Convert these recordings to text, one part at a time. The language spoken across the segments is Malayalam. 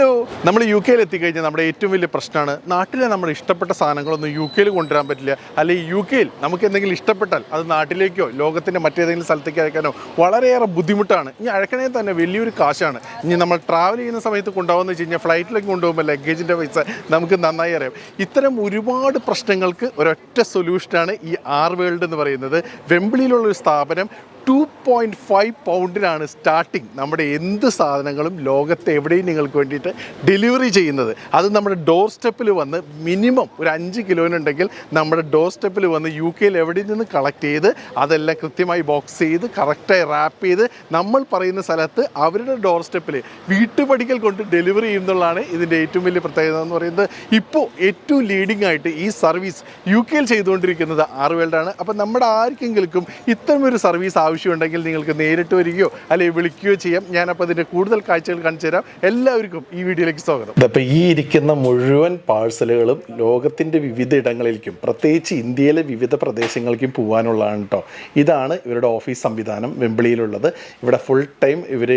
ഹലോ. നമ്മൾ യു കെയിൽ എത്തിക്കഴിഞ്ഞാൽ നമ്മുടെ ഏറ്റവും വലിയ പ്രശ്നമാണ് നാട്ടിലെ നമ്മുടെ ഇഷ്ടപ്പെട്ട സാധനങ്ങളൊന്നും യു കെയിൽ കൊണ്ടുവരാൻ പറ്റില്ല. അല്ലെങ്കിൽ യു കെയിൽ നമുക്ക് എന്തെങ്കിലും ഇഷ്ടപ്പെട്ടാൽ അത് നാട്ടിലേക്കോ ലോകത്തിന്റെ മറ്റേതെങ്കിലും സ്ഥലത്തേക്ക് അയക്കാനോ വളരെയേറെ ബുദ്ധിമുട്ടാണ്. ഇനി അയക്കണേ തന്നെ വലിയൊരു കാശാണ്. ഇനി നമ്മൾ ട്രാവൽ ചെയ്യുന്ന സമയത്ത് കൊണ്ടുപോകുന്ന വെച്ച് കഴിഞ്ഞാൽ ഫ്ലൈറ്റിലേക്ക് കൊണ്ടുപോകുമ്പോൾ ലഗേജിന്റെ പൈസ നമുക്ക് നന്നായി അറിയാം. ഇത്തരം ഒരുപാട് പ്രശ്നങ്ങൾക്ക് ഒരൊറ്റ സൊല്യൂഷനാണ് ഈ ആർ വേൾഡ് എന്ന് പറയുന്നത്. വെമ്പിളിയിലുള്ള ഒരു സ്ഥാപനം ടു പോയിന്റ് ഫൈവ് പൗണ്ടിനാണ് സ്റ്റാർട്ടിങ് നമ്മുടെ എന്ത് സാധനങ്ങളും ലോകത്തെ എവിടെയും നിങ്ങൾക്ക് വേണ്ടിയിട്ട് ഡെലിവറി ചെയ്യുന്നത്. അത് നമ്മുടെ ഡോർ സ്റ്റെപ്പിൽ വന്ന് മിനിമം ഒരു അഞ്ച് കിലോനുണ്ടെങ്കിൽ നമ്മുടെ ഡോർ സ്റ്റെപ്പിൽ വന്ന് യു കെയിൽ എവിടെ നിന്ന് കളക്ട് ചെയ്ത് അതെല്ലാം കൃത്യമായി ബോക്സ് ചെയ്ത് കറക്റ്റായി റാപ്പ് ചെയ്ത് നമ്മൾ പറയുന്ന സ്ഥലത്ത് അവരുടെ ഡോർ സ്റ്റെപ്പിൽ വീട്ടുപടിക്കൽ കൊണ്ട് ഡെലിവറി ചെയ്യുന്നതാണ് ഇതിന്റെ ഏറ്റവും വലിയ പ്രത്യേകത എന്ന് പറയുന്നത്. ഇപ്പോൾ ഏറ്റവും ലീഡിംഗ് ആയിട്ട് ഈ സർവീസ് യു കെയിൽ ചെയ്തുകൊണ്ടിരിക്കുന്നത് ആറ് വേൾഡാണ് അപ്പോൾ നമ്മുടെ ആർക്കെങ്കിലും ഇത്തരം ഒരു സർവീസ് ആവശ്യമുണ്ടെങ്കിൽ നിങ്ങൾക്ക് നേരിട്ട് വരികയോ അല്ലെങ്കിൽ വിളിക്കുകയോ ചെയ്യാം. ഞാനപ്പോൾ അതിന്റെ കൂടുതൽ കാഴ്ചകൾ കാണിച്ചു തരാം. എല്ലാവർക്കും ഈ വീഡിയോയിലേക്ക് സ്വാഗതം. അപ്പോൾ ഈ ഇരിക്കുന്ന മുഴുവൻ പാഴ്സലുകളും ലോകത്തിന്റെ വിവിധ ഇടങ്ങളിലേക്കും പ്രത്യേകിച്ച് ഇന്ത്യയിലെ വിവിധ പ്രദേശങ്ങളിലേക്കും പോകാനുള്ളതാണ് കേട്ടോ ഇതാണ് ഇവരുടെ ഓഫീസ് സംവിധാനം വെമ്പിളിയിലുള്ളത്. ഇവിടെ ഫുൾ ടൈം ഇവർ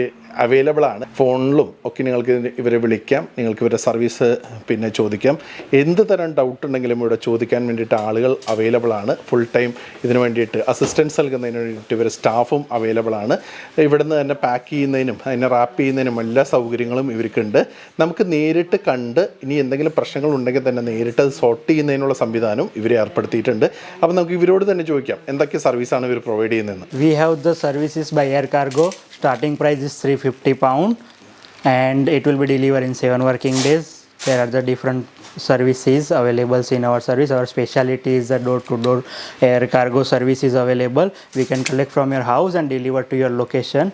അവൈലബിൾ ആണ്. ഫോണിലും ഒക്കെ നിങ്ങൾക്ക് ഇവരെ വിളിക്കാം. നിങ്ങൾക്ക് ഇവരുടെ സർവീസ് പിന്നെ ചോദിക്കാം. എന്ത് തരം ഡൗട്ട് ഉണ്ടെങ്കിലും ഇവിടെ ചോദിക്കാൻ വേണ്ടിയിട്ട് ആളുകൾ അവൈലബിൾ ആണ്. ഫുൾ ടൈം ഇതിനു വേണ്ടിയിട്ട് അസിസ്റ്റൻസ് നൽകുന്നതിന് വേണ്ടിയിട്ട് ഇവരുടെ സ്റ്റാഫും അവൈലബിൾ ആണ്. ഇവിടുന്ന് തന്നെ പാക്ക് ചെയ്യുന്നതിനും അതിനെ റാപ്പ് ചെയ്യുന്നതിനും എല്ലാ സൗകര്യങ്ങളും ഇവർക്കുണ്ട് നമുക്ക് നേരിട്ട് കണ്ട് ഇനി എന്തെങ്കിലും പ്രശ്നങ്ങൾ ഉണ്ടെങ്കിൽ തന്നെ നേരിട്ട് അത് സോർട്ട് ചെയ്യുന്നതിനുള്ള സംവിധാനം ഇവരെ ഏർപ്പെടുത്തിയിട്ടുണ്ട്. അപ്പോൾ നമുക്ക് ഇവരോട് തന്നെ ചോദിക്കാം. എന്തൊക്കെ സർവീസാണ് ഇവർ പ്രൊവൈഡ് ചെയ്യുന്നതെന്ന്? We have the services by air cargo. starting price is 350 pound and it will be delivered in 7 working days. There are the different services available in our service. Our specialty is the door to door air cargo service is available. We can collect from your house and deliver to your location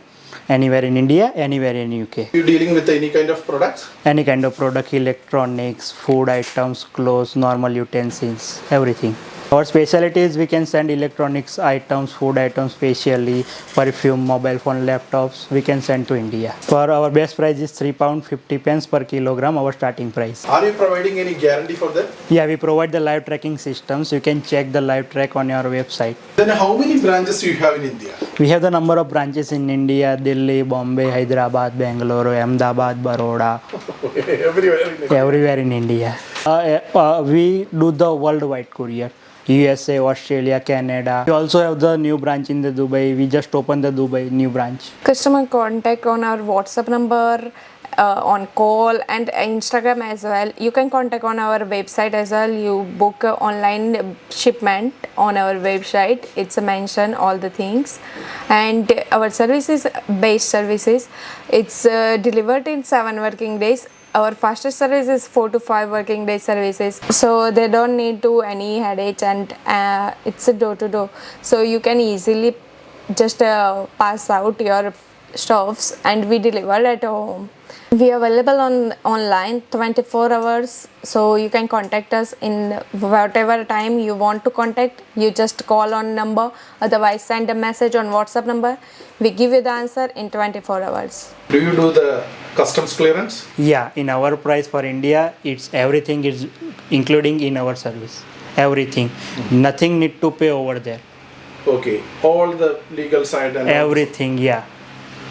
anywhere in india anywhere in uk you dealing with any kind of products? Any kind of product electronics food items clothes normal utensils everything. Our specialty is we can send electronics items, food items, specially perfume, mobile phone, laptops. We can send to India. For our best price is three pound fifty pence per kilogram. Our starting price. Are you providing any guarantee for that? Yeah, we provide the live tracking systems. You can check the live track on your website. Then how many branches you have in India? We have the number of branches in India: Delhi, Bombay, Hyderabad, Bangalore, Ahmedabad, Baroda. everywhere in India. Everywhere in India. Uh, uh, we do the worldwide courier. USA, Australia, Canada. We also have the new branch in the Dubai. We just opened the Dubai new branch. customer contact on our whatsapp number uh, on call and instagram as well. You can contact on our website as well. You book online shipment on our website. It's a mention all the things. And our services based services. It's uh, delivered in seven working days. Our fastest service is four to five working day services. So they don't need to any headache and uh, it's a door to door. So you can easily just uh, pass out your stuffs and we deliver at home we are available on online 24 hours so you can contact us in whatever time you want to contact you just call on number otherwise send a message on whatsapp number we give you the answer in 24 hours Do you do the customs clearance? Yeah, in our price for India, it's everything is including in our service. Everything. Mm-hmm. Nothing need to pay over there. Okay. All the legal side and Everything, yeah.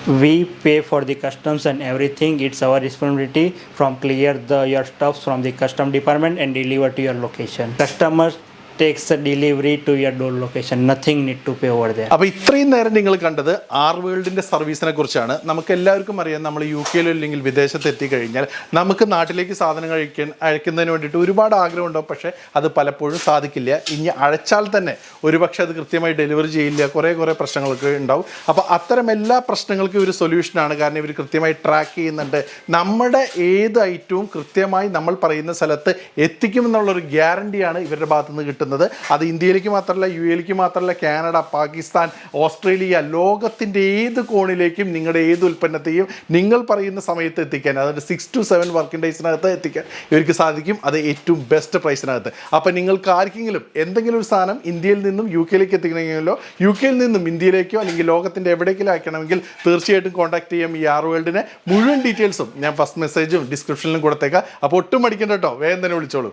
We pay for the customs and everything. It's our responsibility from clear the your stuffs from the custom department and deliver to your location. Customers takes a delivery to your door location nothing need to pay over. അപ്പോൾ ഇത്രയും നേരം നിങ്ങൾ കണ്ടത് ആർ വേൾഡിന്റെ സർവീസിനെ കുറിച്ചാണ്. നമുക്ക് എല്ലാവർക്കും അറിയാം നമ്മൾ യു കെയിലോ അല്ലെങ്കിൽ വിദേശത്ത് എത്തിക്കഴിഞ്ഞാൽ നമുക്ക് നാട്ടിലേക്ക് സാധനം അയക്കാൻ അയക്കുന്നതിന് വേണ്ടിയിട്ട് ഒരുപാട് ആഗ്രഹമുണ്ടാവും. പക്ഷേ അത് പലപ്പോഴും സാധിക്കില്ല. ഇനി അഴച്ചാൽ തന്നെ ഒരുപക്ഷെ അത് കൃത്യമായി ഡെലിവറി ചെയ്യില്ല. കുറേ കുറേ പ്രശ്നങ്ങളൊക്കെ ഉണ്ടാവും. അപ്പോൾ അത്തരം എല്ലാ പ്രശ്നങ്ങൾക്കും ഒരു സൊല്യൂഷനാണ് കാരണം ഇവർ കൃത്യമായി ട്രാക്ക് ചെയ്യുന്നുണ്ട്. നമ്മുടെ ഏത് ഐറ്റവും കൃത്യമായി നമ്മൾ പറയുന്ന സ്ഥലത്ത് എത്തിക്കുമെന്നുള്ളൊരു ഗ്യാരണ്ടിയാണ് ഇവരുടെ ഭാഗത്തു നിന്ന് കിട്ടുന്നത് അത് ഇന്ത്യയിലേക്ക് മാത്രമല്ല യു എയിലേക്ക് മാത്രമല്ല കാനഡ പാകിസ്ഥാൻ ഓസ്ട്രേലിയ ലോകത്തിന്റെ ഏത് കോണിലേക്കും നിങ്ങളുടെ ഏത് ഉൽപ്പന്നത്തെയും നിങ്ങൾ പറയുന്ന സമയത്ത് എത്തിക്കാൻ അതായത് സിക്സ് ടു സെവൻ വർക്കിംഗ് ഡേയ്സിനകത്ത് എത്തിക്കാൻ ഇവർക്ക് സാധിക്കും. അത് ഏറ്റവും ബെസ്റ്റ് പ്രൈസിനകത്ത് അപ്പോൾ നിങ്ങൾക്ക് ആർക്കെങ്കിലും എന്തെങ്കിലും ഒരു സാധനം ഇന്ത്യയിൽ നിന്നും യു കെയിലേക്ക് എത്തിക്കണമെങ്കിലോ യു കെയിൽ നിന്നും ഇന്ത്യയിലേക്കോ അല്ലെങ്കിൽ ലോകത്തിന്റെ എവിടേക്കെങ്കിലും അയക്കണമെങ്കിൽ തീർച്ചയായിട്ടും കോൺടാക്ട് ചെയ്യാം ഈ ആർ വേൾഡിനെ. മുഴുവൻ ഡീറ്റെയിൽസും ഞാൻ ഫസ്റ്റ് മെസ്സേജും ഡിസ്ക്രിപ്ഷനിലും കൊടുത്തേക്കാം. അപ്പോൾ ഒട്ടും മടിക്കണ്ട കേട്ടോ. വേഗം തന്നെ വിളിച്ചോളൂ.